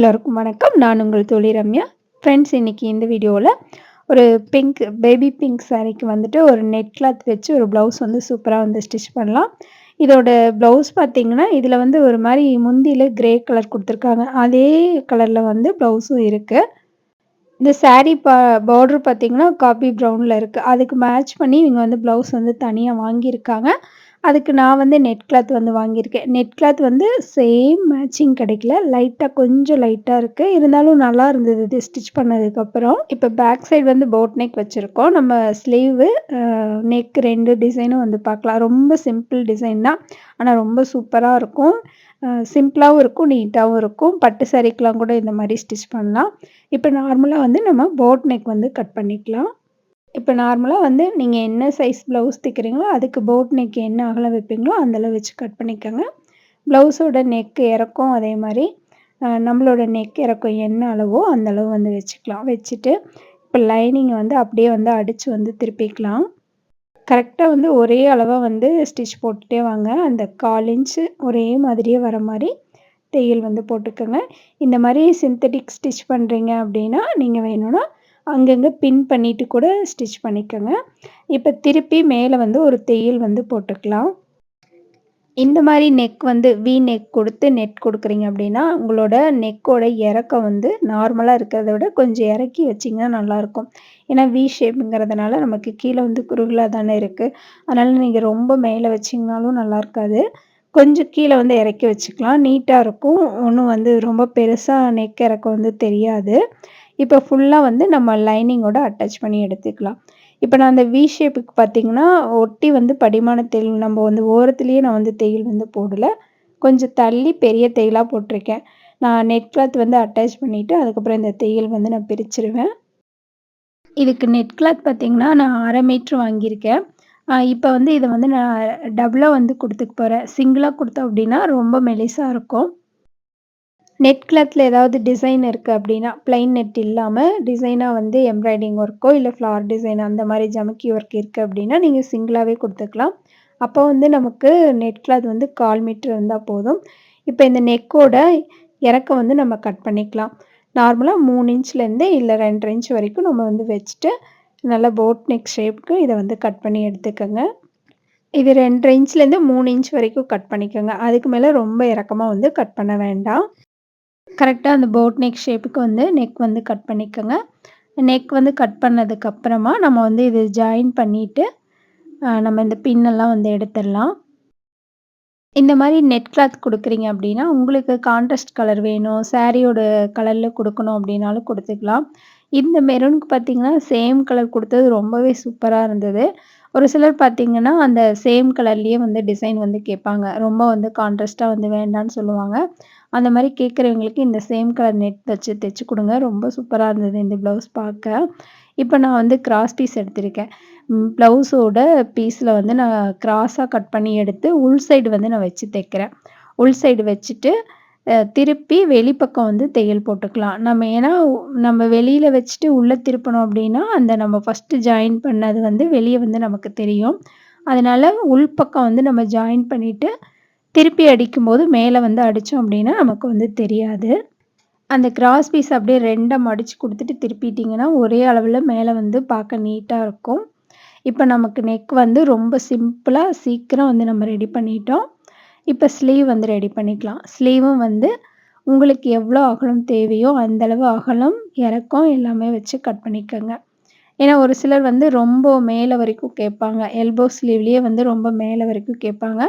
எல்லோருக்கும் வணக்கம். நான் உங்கள் தொழில் ரம்யா. ஃப்ரெண்ட்ஸ் இன்றைக்கி இந்த வீடியோவில் ஒரு பிங்க் பேபி பிங்க் சாரீக்கு வந்துட்டு ஒரு நெட் கிளாத் வச்சு ஒரு ப்ளவுஸ் வந்து சூப்பராக வந்து ஸ்டிச் பண்ணலாம். இதோட ப்ளவுஸ் பார்த்திங்கன்னா இதில் வந்து ஒரு மாதிரி முந்தியில் கிரே கலர் கொடுத்துருக்காங்க. அதே கலரில் வந்து ப்ளவுஸும் இருக்குது இந்த சாரீ பா பார்ட்ரு பார்த்திங்கன்னா காபி ப்ரௌனில் இருக்குது அதுக்கு மேட்ச் பண்ணி இவங்க வந்து ப்ளவுஸ் வந்து தனியாக வாங்கியிருக்காங்க. அதுக்கு நான் வந்து நெட் கிளாத் வந்து வாங்கியிருக்கேன். நெட் கிளாத் வந்து சேம் மேட்சிங் கிடைக்கல. லைட்டாக கொஞ்சம் லைட்டாக இருக்குது இருந்தாலும் நல்லா இருந்தது இது ஸ்டிச் பண்ணதுக்கப்புறம் இப்போ பேக் சைடு வந்து போட் நெக் வச்சுருக்கோம். நம்ம ஸ்லீவு நெக் ரெண்டு டிசைனும் வந்து பார்க்கலாம். ரொம்ப சிம்பிள் டிசைன் தான். ஆனால் ரொம்ப சூப்பராக இருக்கும். சிம்பிளாகவும் இருக்கும் நீட்டாகவும் இருக்கும். பட்டு சரிக்கெலாம் கூட இந்த மாதிரி ஸ்டிச் பண்ணலாம். இப்போ நார்மலாக வந்து நம்ம போட் நெக் வந்து கட் பண்ணிக்கலாம். இப்போ நார்மலாக வந்து நீங்கள் என்ன சைஸ் ப்ளவுஸ் தைக்கிறீங்களோ அதுக்கு போட் நெக் என்ன அகலம் வைப்பீங்களோ அந்தளவு வச்சு கட் பண்ணிக்கோங்க. ப்ளவுஸோட நெக் இறக்கும் அதே மாதிரி நம்மளோட நெக் இறக்கம் என்ன அளவோ அந்தளவு வந்து வச்சுக்கலாம். வச்சுட்டு இப்போ லைனிங்கை வந்து அப்படியே வந்து அடித்து வந்து திருப்பிக்கலாம். கரெக்டாக வந்து ஒரே அளவாக வந்து ஸ்டிச் போட்டுகிட்டே வாங்க. அந்த கால் இன்ச்சு ஒரே மாதிரியே வர மாதிரி தையல் வந்து போட்டுக்கோங்க. இந்த மாதிரி சிந்தட்டிக் ஸ்டிச் பண்ணுறீங்க அப்படின்னா நீங்கள் வேணும்னா அங்கங்கே பின் பண்ணிவிட்டு கூட ஸ்டிச் பண்ணிக்கோங்க. இப்போ திருப்பி மேலே வந்து ஒரு தையல் வந்து போட்டுக்கலாம். இந்த மாதிரி நெக் வந்து வி நெக் கொடுத்து நெட் கொடுக்குறீங்க அப்படின்னா உங்களோட நெக்கோட இறக்கம் வந்து நார்மலாக இருக்கிறத விட கொஞ்சம் இறக்கி வச்சிங்கன்னா நல்லாயிருக்கும். ஏன்னா வி ஷேப்புங்கிறதுனால நமக்கு கீழே வந்து குறுகலாக தானே இருக்குது அதனால் நீங்கள் ரொம்ப மேலே வச்சிங்கனாலும் நல்லா இருக்காது கொஞ்சம் கீழே வந்து இறக்கி வச்சுக்கலாம். நீட்டாக இருக்கும். ஒன்றும் வந்து ரொம்ப பெருசாக நெக் இறக்கம் வந்து தெரியாது. இப்போ ஃபுல்லாக வந்து நம்ம லைனிங்கோட அட்டாச் பண்ணி எடுத்துக்கலாம். இப்போ நான் அந்த வி ஷேப்புக்கு பார்த்தீங்கன்னா ஒட்டி வந்து படிமான தையல் நம்ம வந்து ஓரத்துலேயே நான் வந்து தையல் வந்து போடலை. கொஞ்சம் தள்ளி பெரிய தையலாக போட்டிருக்கேன். நான் நெட் கிளாத் வந்து அட்டாச் பண்ணிவிட்டு அதுக்கப்புறம் இந்த தையல் வந்து நான் பிரிச்சிருவேன். இதுக்கு நெட் கிளாத் பார்த்திங்கன்னா நான் அரை மீட்ரு வாங்கியிருக்கேன். இப்போ வந்து இதை வந்து நான் டபுளாக வந்து கொடுத்துக்க போகிறேன் சிங்கிளாக கொடுத்தோம் அப்படின்னா ரொம்ப மெலிசாக இருக்கும். நெட் கிளாத்தில் ஏதாவது டிசைன் இருக்குது அப்படின்னா ப்ளைன் நெட் இல்லாமல் டிசைனாக வந்து எம்ப்ராய்டிங் ஒர்க்கோ இல்லை ஃப்ளார் டிசைன் அந்த மாதிரி ஜமக்கி ஒர்க் இருக்குது அப்படின்னா நீங்கள் சிங்கிளாகவே கொடுத்துக்கலாம். அப்போ வந்து நமக்கு நெட் கிளாத் வந்து கால் மீட்ரு இருந்தால் போதும். இப்போ இந்த நெக்கோட இறக்கம் வந்து நம்ம கட் பண்ணிக்கலாம். நார்மலாக மூணு இன்ச்லேருந்து இல்லை ரெண்டரை இன்ச் வரைக்கும் நம்ம வந்து வச்சுட்டு நல்லா போட் நெக் ஷேப்புக்கு இதை வந்து கட் பண்ணி எடுத்துக்கோங்க. இது ரெண்டரை இன்ச்லேருந்து மூணு இன்ச் வரைக்கும் கட் பண்ணிக்கோங்க. அதுக்கு மேலே ரொம்ப இறக்கமாக வந்து கட் பண்ண வேண்டாம். கரெக்டாக அந்த போட் நெக் ஷேப்புக்கு வந்து நெக் வந்து கட் பண்ணிக்கோங்க. நெக் வந்து கட் பண்ணதுக்கப்புறமா நம்ம வந்து இது ஜாயின் பண்ணிவிட்டு நம்ம இந்த பின்னெல்லாம் வந்து எடுத்துடலாம். இந்த மாதிரி நெட் கிளாத் கொடுக்குறீங்க அப்படின்னா உங்களுக்கு கான்ட்ராஸ்ட் கலர் வேணும் சாரியோட கலரில் கொடுக்கணும் அப்படின்னாலும் கொடுத்துக்கலாம். இந்த மெரூனுக்கு பார்த்தீங்கன்னா சேம் கலர் கொடுத்தது ரொம்பவே சூப்பராக இருந்தது. ஒரு சிலர் பார்த்தீங்கன்னா அந்த சேம் கலர்லேயே வந்து டிசைன் வந்து கேட்பாங்க. ரொம்ப வந்து கான்ட்ராஸ்ட்டாக வந்து வேண்டான்னு சொல்லுவாங்க. அந்த மாதிரி கேட்குறவங்களுக்கு இந்த சேம் கலர் நெட் வச்சு தைச்சி கொடுங்க. ரொம்ப சூப்பராக இருந்தது இந்த ப்ளவுஸ் பார்க்க. இப்போ நான் வந்து கிராஸ் பீஸ் எடுத்திருக்கேன். ப்ளவுஸோட பீஸில் வந்து நான் கிராஸாக கட் பண்ணி எடுத்து உள் சைடு வந்து நான் வச்சு தைக்கிறேன். உள் சைடு வச்சுட்டு திருப்பி வெளிப்பக்கம் வந்து தையல் போட்டுக்கலாம். நம்ம ஏன்னா நம்ம வெளியில் வச்சுட்டு உள்ளே திருப்பணும் அப்படின்னா அந்த நம்ம ஃபஸ்ட்டு ஜாயின் பண்ணது வந்து வெளியே வந்து நமக்கு தெரியும். அதனால் உள்பக்கம் வந்து நம்ம ஜாயின் பண்ணிவிட்டு திருப்பி அடிக்கும்போது மேலே வந்து அடித்தோம் அப்படின்னா நமக்கு வந்து தெரியாது. அந்த கிராஸ் பீஸ் அப்படியே ரெண்டாக மடித்து கொடுத்துட்டு திருப்பிட்டிங்கன்னா ஒரே அளவில் மேலே வந்து பார்க்க நீட்டாக இருக்கும். இப்போ நமக்கு நெக் வந்து ரொம்ப சிம்பிளாக சீக்கிரம் வந்து நம்ம ரெடி பண்ணிட்டோம். இப்போ ஸ்லீவ் வந்து ரெடி பண்ணிக்கலாம். ஸ்லீவும் வந்து உங்களுக்கு எவ்வளோ அகலம் தேவையோ அந்தளவு அகலம் இறக்கம் எல்லாமே வச்சு கட் பண்ணிக்கோங்க. ஏன்னா ஒரு சிலர் வந்து ரொம்ப மேலே வரைக்கும் கேட்பாங்க. எல்போ ஸ்லீவ்லேயே வந்து ரொம்ப மேலே வரைக்கும் கேட்பாங்க.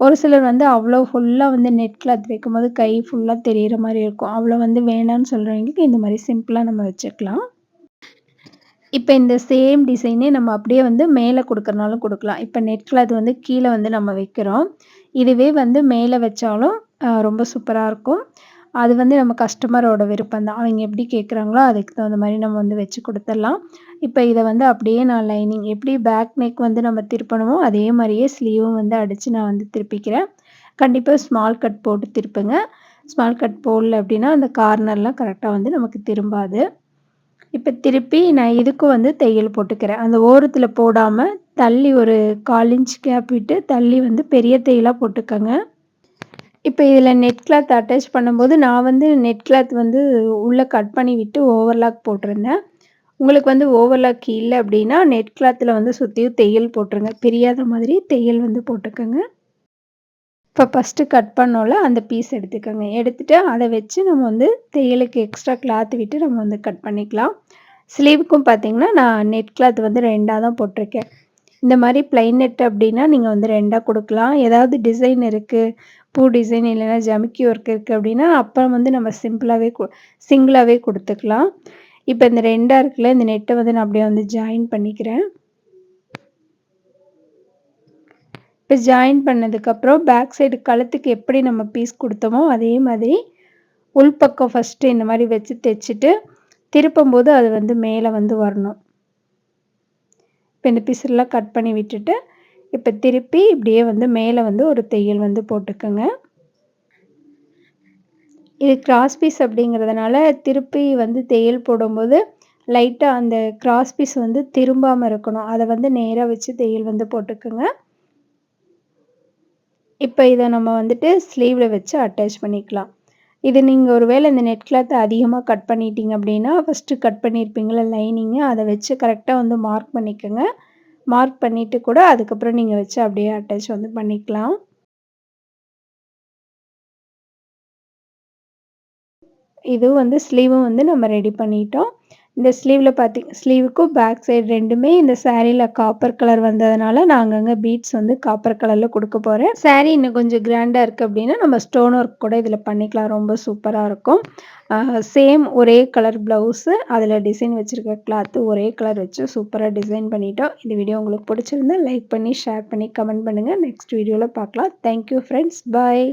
ஒரு சிலர் வந்து அவ்வளோ ஃபுல்லாக வந்து நெட் கிளாத் வைக்கும்போது கை ஃபுல்லாக தெரிகிற மாதிரி இருக்கும். அவ்வளோ வந்து வேணான்னு சொல்கிறவங்களுக்கு இந்த மாதிரி சிம்பிளாக நம்ம வச்சுக்கலாம். இப்போ இந்த சேம் டிசைனே நம்ம அப்படியே வந்து மேலே கொடுக்குறனாலும் கொடுக்கலாம். இப்போ நெட் கிளாத் வந்து கீழே வந்து நம்ம வைக்கிறோம். இதுவே வந்து மேலே வச்சாலும் ரொம்ப சூப்பராக இருக்கும். அது வந்து நம்ம கஸ்டமரோட விருப்பம் தான் அவங்க எப்படி கேட்குறாங்களோ அதுக்கு தகுந்த மாதிரி நம்ம வந்து வச்சு கொடுத்துடலாம். இப்போ இதை வந்து அப்படியே நான் லைனிங் எப்படி பேக் நெக் வந்து நம்ம திருப்பணுமோ அதே மாதிரியே ஸ்லீவும் வந்து அடித்து நான் வந்து திருப்பிக்கிறேன். கண்டிப்பாக ஸ்மால் கட் போட்டு திருப்புங்க. ஸ்மால் கட் போடல அப்படின்னா அந்த கார்னர்லாம் கரெக்டாக வந்து நமக்கு திரும்பாது. இப்போ திருப்பி நான் இதுக்கும் வந்து தையல் போட்டுக்கிறேன். அந்த ஓரத்தில் போடாமல் தள்ளி ஒரு கால் இன்ச் கேப் விட்டு தள்ளி வந்து பெரிய தையலாக போட்டுக்கோங்க. இப்போ இதில் நெட் கிளாத் அட்டாச் பண்ணும்போது நான் வந்து நெட் கிளாத் வந்து உள்ளே கட் பண்ணி விட்டு ஓவர்லாக் போட்டிருந்தேன். உங்களுக்கு வந்து ஓவர்லாக் இல்லை அப்படின்னா நெட் கிளாத்தில் வந்து சுற்றியும் தையல் போட்டுருங்க. பிரியாத மாதிரி தையல் வந்து போட்டுக்கோங்க. இப்போ ஃபஸ்ட்டு கட் பண்ணோல அந்த பீஸ் எடுத்துக்கோங்க. எடுத்துகிட்டு அதை வச்சு நம்ம வந்து தையலுக்கு எக்ஸ்ட்ரா கிளாத் விட்டு நம்ம வந்து கட் பண்ணிக்கலாம். ஸ்லீவுக்கும் பார்த்தீங்கன்னா நான் நெட் கிளாத் வந்து ரெண்டாக தான் போட்டிருக்கேன். இந்த மாதிரி பிளைன் நெட் அப்படின்னா நீங்கள் வந்து ரெண்டாக கொடுக்கலாம். ஏதாவது டிசைன் இருக்குது பூ டிசைன் இல்லைன்னா ஜமிக்கி ஒர்க் இருக்குது அப்படின்னா அப்போ வந்து நம்ம சிம்பிளாகவே சிங்கிளாகவே கொடுத்துக்கலாம். இப்போ இந்த ரெண்டாக இருக்குல்ல இந்த நெட்டை வந்து நான் அப்படியே வந்து ஜாயின் பண்ணிக்கிறேன். இப்போ ஜாயின் பண்ணதுக்கப்புறம் பேக் சைடு கழுத்துக்கு எப்படி நம்ம பீஸ் கொடுத்தோமோ அதே மாதிரி உள்பக்கம் ஃபஸ்ட்டு இந்த மாதிரி வச்சு தைச்சிட்டு திருப்பும்போது அது வந்து மேலே வந்து வரணும். இப்போ இந்த பீஸ்லாம் கட் பண்ணி விட்டுட்டு இப்போ திருப்பி இப்படியே வந்து மேலே வந்து ஒரு தையல் வந்து போட்டுக்கோங்க. இது கிராஸ் பீஸ் அப்படிங்கிறதுனால திருப்பி வந்து தையல் போடும்போது லைட்டாக அந்த கிராஸ் பீஸ் வந்து திரும்பாமல் இருக்கணும். அதை வந்து நேராக வச்சு தையல் வந்து போட்டுக்கோங்க. இப்போ இதை நம்ம வந்துட்டு ஸ்லீவில் வச்சு அட்டாச் பண்ணிக்கலாம். இது நீங்கள் ஒரு வேளை இந்த நெட் கிளாத்தை அதிகமாக கட் பண்ணிட்டீங்க அப்படின்னா ஃபஸ்ட்டு கட் பண்ணியிருப்பீங்களா லைனிங்கு அதை வச்சு கரெக்டாக வந்து மார்க் பண்ணிக்கோங்க. மார்க் பண்ணிவிட்டு கூட அதுக்கப்புறம் நீங்கள் வச்சு அப்படியே அட்டாச் வந்து பண்ணிக்கலாம். இதுவும் வந்து ஸ்லீவும் வந்து நம்ம ரெடி பண்ணிட்டோம். இந்த ஸ்லீவில் பார்த்தி ஸ்லீவுக்கும் பேக் சைடு ரெண்டுமே இந்த சேரீயில் காப்பர் கலர் வந்ததுனால நான் அங்கங்கே பீட்ஸ் வந்து காப்பர் கலரில் கொடுக்க போகிறேன் சேரீ இன்னும் கொஞ்சம் கிராண்டாக இருக்குது அப்படின்னா நம்ம ஸ்டோன் ஒர்க் கூட இதில் பண்ணிக்கலாம். ரொம்ப சூப்பராக இருக்கும். சேம் ஒரே கலர் ப்ளவுஸு அதில் டிசைன் வச்சுருக்க கிளாத்து ஒரே கலர் வச்சு சூப்பராக டிசைன் பண்ணிட்டோம். இந்த வீடியோ உங்களுக்கு பிடிச்சிருந்தா லைக் பண்ணி ஷேர் பண்ணி கமெண்ட் பண்ணுங்கள் நெக்ஸ்ட் வீடியோவில் பார்க்கலாம். Thank you friends bye